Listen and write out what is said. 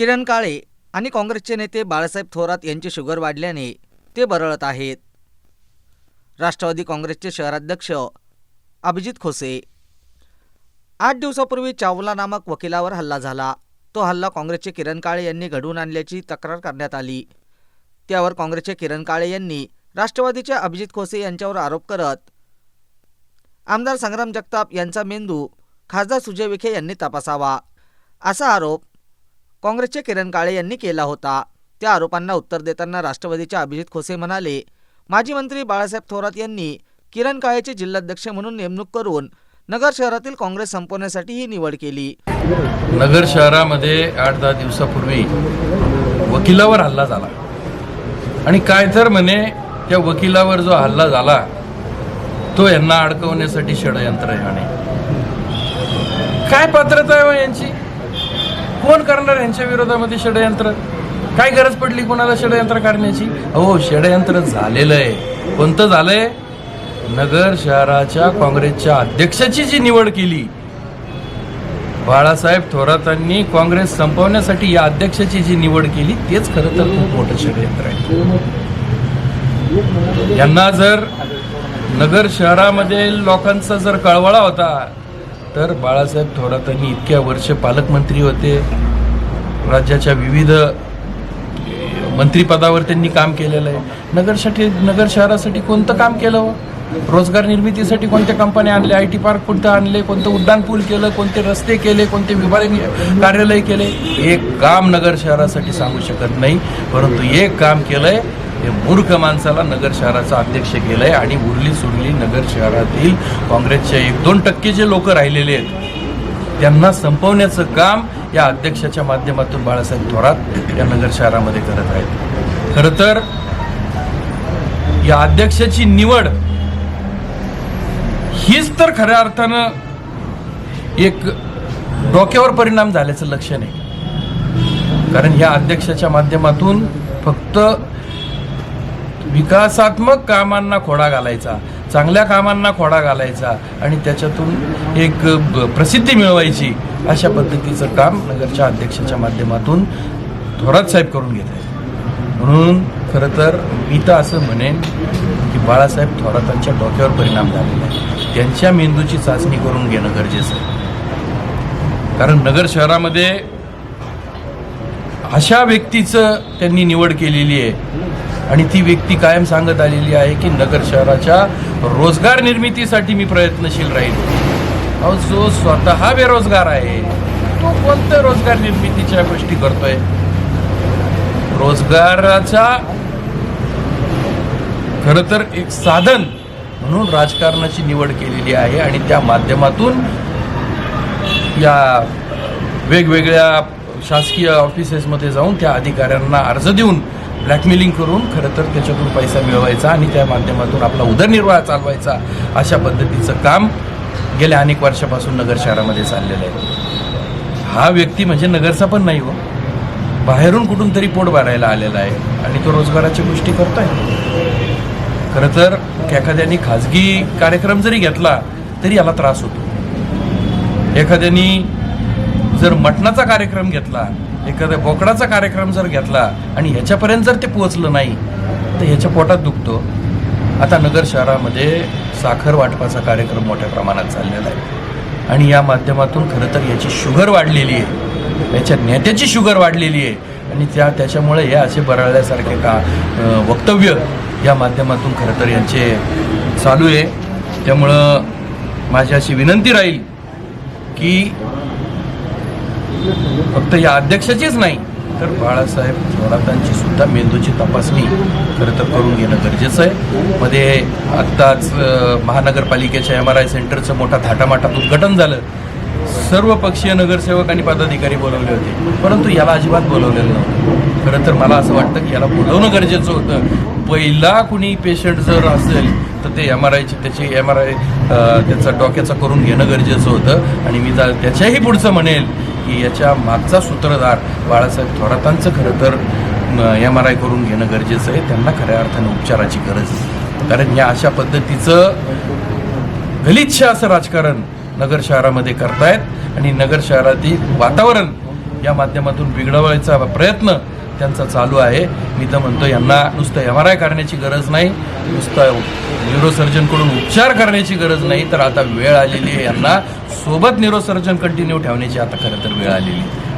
किरण काळे आणि काँग्रेसचे नेते बाळासाहेब थोरात यांची शुगर वाढल्याने ते बरळत आहेत. राष्ट्रवादी काँग्रेसचे शहराध्यक्ष अभिजित खोसे. आठ दिवसापूर्वी चावला नामक वकिलावर हल्ला झाला. तो हल्ला काँग्रेसचे किरण काळे यांनी घडवून आणल्याची तक्रार करण्यात आली. त्यावर काँग्रेसचे किरण काळे यांनी राष्ट्रवादीचे अभिजित खोसे यांच्यावर आरोप करत आमदार संग्राम जगताप यांचा मेंदू खासदार सुजय विखे यांनी तपासावा असा आरोप काँग्रेसचे किरण काळे यांनी केला होता. त्या आरोपांना उत्तर देताना राष्ट्रवादीचे अभिजित खोसे म्हणाले माजी मंत्री बाळासाहेब थोरात यांनी किरण काळेचे जिल्हाध्यक्ष म्हणून नेमणूक करून नगर शहरातील काँग्रेस संपवण्यासाठी ही निवड केली. नगर शहरामध्ये आठ दहा दिवसापूर्वी वकिलावर हल्ला झाला. आणि काय तर म्हणे त्या वकिलावर जो हल्ला झाला तो यांना अडकवण्यासाठी षडयंत्र आहे आणि काय पात्रता आहे हो यांची? कोण करणार यांच्या विरोधामध्ये षडयंत्र? काय गरज पडली कोणाला षडयंत्र करण्याची हो षडयंत्र झालेलं आहे. कोणतं झालंय? नगर शहराच्या काँग्रेसच्या अध्यक्षाची जी निवड केली. बाळासाहेब थोरातांनी काँग्रेस संपवण्यासाठी या अध्यक्षाची जी निवड केली तेच खरं तर खूप मोठं षडयंत्र आहे. यांना जर नगर शहरामध्ये लोकांचा जर कळवळा होता तर बाळासाहेब थोरातांनी इतक्या वर्ष पालकमंत्री होते. राज्याच्या विविध मंत्रिपदावर त्यांनी काम केलेलं आहे. नगरसाठी नगर शहरासाठी कोणतं काम केलं हो? रोजगार निर्मितीसाठी कोणत्या कंपन्या आणल्या? आय टी पार्क कोणतं आणले? कोणतं उड्डाणपूल केलं? कोणते रस्ते केले? कोणते विभागीय कार्यालय केले? एक काम नगर शहरासाठी सांगू शकत नाही. परंतु एक काम केलंय हे मूर्ख माणसाला नगर शहराचा अध्यक्ष केलंय आणि उरली सुरली नगर शहरातील काँग्रेसचे एक दोन टक्के जे लोक राहिलेले आहेत त्यांना संपवण्याचं काम या अध्यक्षाच्या माध्यमातून बाळासाहेब थोरात या नगर शहरामध्ये करत आहेत. खरं तर या अध्यक्षाची निवड हीच तर खऱ्या अर्थानं एक डोक्यावर परिणाम झाल्याचं लक्षण आहे. कारण या अध्यक्षाच्या माध्यमातून फक्त विकासात्मक कामांना खोडा घालायचा चांगल्या कामांना खोडा घालायचा आणि त्याच्यातून एक ब- प्रसिद्धी मिळवायची अशा पद्धतीचं काम नगरच्या अध्यक्षाच्या माध्यमातून थोरात साहेब करून घेत आहेत. म्हणून खरं तर मी तर असं म्हणेन की बाळासाहेब थोरातांच्या डोक्यावर परिणाम झालेला आहे. त्यांच्या मेंदूची चाचणी करून घेणं गरजेचं आहे. कारण नगर शहरामध्ये अशा व्यक्तीचं त्यांनी निवड केलेली आहे. आणि ती व्यक्ती कायम सांगत आलेली आहे की नगर शहराच्या रोजगार निर्मितीसाठी मी प्रयत्नशील राहील. अहो जो स्वतः बेरोजगार आहे तो कोणत्या रोजगार निर्मितीच्या गोष्टी करतोय? रोजगाराचा खरं तर एक साधन म्हणून राजकारणाची निवड केलेली आहे आणि त्या माध्यमातून या वेगवेगळ्या शासकीय ऑफिसेसमध्ये जाऊन त्या अधिकाऱ्यांना अर्ज देऊन ब्लॅकमेलिंग करून खरं तर त्याच्यातून पैसा मिळवायचा आणि त्या माध्यमातून आपला उदरनिर्वाह चालवायचा अशा पद्धतीचं काम गेल्या अनेक वर्षापासून नगर शहरामध्ये चाललेलं आहे. हा व्यक्ती म्हणजे नगरचा पण नाही हो. बाहेरून कुठून तरी पोट भरायला आलेला आहे आणि तो रोजगाराच्या गोष्टी करतोय. खरं तर एखाद्याने खाजगी कार्यक्रम जरी घेतला तरी याला त्रास होतो. एखाद्याने जर मटणाचा कार्यक्रम घेतला एखाद्या बोकडाचा कार्यक्रम जर घेतला आणि ह्याच्यापर्यंत जर ते पोहोचलं नाही तर ह्याच्या पोटात दुखतो. आता नगर शहरामध्ये साखर वाटपाचा कार्यक्रम मोठ्या प्रमाणात चाललेला आहे. आणि या माध्यमातून खरं तर याची शुगर वाढलेली आहे. याच्या नेत्याची शुगर वाढलेली आहे. आणि त्या त्याच्यामुळे हे असे बरळल्यासारखे का वक्तव्य या माध्यमातून खरं तर यांचे चालू आहे. त्यामुळं माझी अशी विनंती राहील की फक्त या अध्यक्षाचीच नाही तर बाळासाहेब थोरातांची सुद्धा मेंदूची तपासणी खरं तर करून घेणं गरजेचं आहे. मध्ये आत्ताच महानगरपालिकेच्या एम आर आय सेंटरचं मोठा थाटामाटात उद्घाटन झालं. सर्व पक्षीय नगरसेवक आणि पदाधिकारी बोलवले होते. परंतु याला अजिबात बोलवलेलं नव्हतं. खरं तर मला असं वाटतं की याला बोलवणं गरजेचं होतं. पहिला कुणी पेशंट जर असेल तर ते एम आर आयची त्याची एम आर आय त्याचा डोक्याचा करून घेणं गरजेचं होतं. आणि मी जा त्याच्याही पुढचं म्हणेल की याच्या मागचा सूत्रधार बाळासाहेब थोरातांचं खरं तर एम आर आय करून घेणं गरजेचं आहे. त्यांना खऱ्या अर्थानं उपचाराची गरज कारण या अशा पद्धतीचं गलिच्छ असं राजकारण नगर शहरामध्ये करतायत आणि नगर शहरातील वातावरण या माध्यमातून बिघडवायचा प्रयत्न त्यांचा चालू आहे. मी तर म्हणतो यांना नुसतं एम आर आय करण्याची गरज नाही नुसतं न्यूरोसर्जनकडून उपचार करण्याची गरज नाही तर आता वेळ आलेली आहे यांना. सोबत न्यूरोसर्जन कंटिन्यू ठेवण्याची आता खरं तर वेळ आलेली आहे.